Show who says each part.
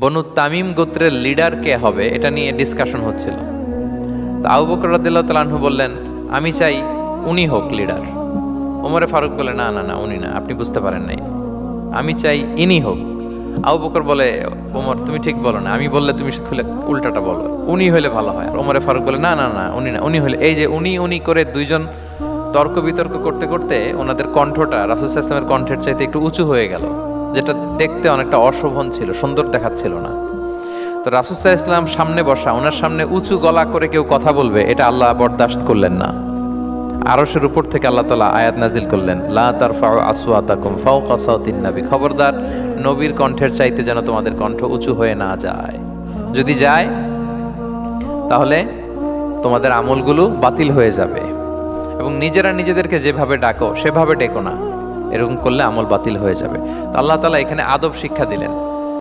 Speaker 1: বনু তামিম গোত্রের লিডার কে হবে, এটা নিয়ে ডিসকাশন হচ্ছিল। তা আবু বকর তালাহু বললেন, আমি চাই উনি হোক লিডার। ওমরে ফারুক বলে, না না না, উনি না, আপনি বুঝতে পারেন নাই। আমি চাই ইনি হোক। আবু বকর বলে, ওমর, তুমি ঠিক বলো না, আমি বললে তুমি খুলে উল্টাটা বলো। উনি হলে ভালো হয়। আর ওমরে ফারুক বলে, না না না, উনি না, উনি হলে এই যে উনি উনি করে দুইজন তর্ক বিতর্ক করতে করতে ওনাদের কণ্ঠটা রাসুল ইসলামের কণ্ঠের চাইতে একটু উঁচু হয়ে গেল। যেটা দেখতে অনেকটা অশোভন ছিল, সুন্দর দেখাচ্ছিল না। তো রাসুসাহ ইসলাম সামনে বসা, ওনার সামনে উঁচু গলা করে কেউ কথা বলবে, এটা আল্লাহ বরদাস্ত করলেন না। আরশের উপর থেকে আল্লাহ তালা আয়াত নাজিল করলেন, লা তার ফাও খবরদার, নবীর কণ্ঠের চাইতে যেন তোমাদের কণ্ঠ উঁচু হয়ে না যায়। যদি যায়, তাহলে তোমাদের আমলগুলো বাতিল হয়ে যাবে। এবং নিজেরা নিজেদেরকে যেভাবে ডাকো, সেভাবে ডেকো না। এরকম করলে আমল বাতিল হয়ে যাবে। তো আল্লাহ তালা এখানে আদব শিক্ষা দিলেন।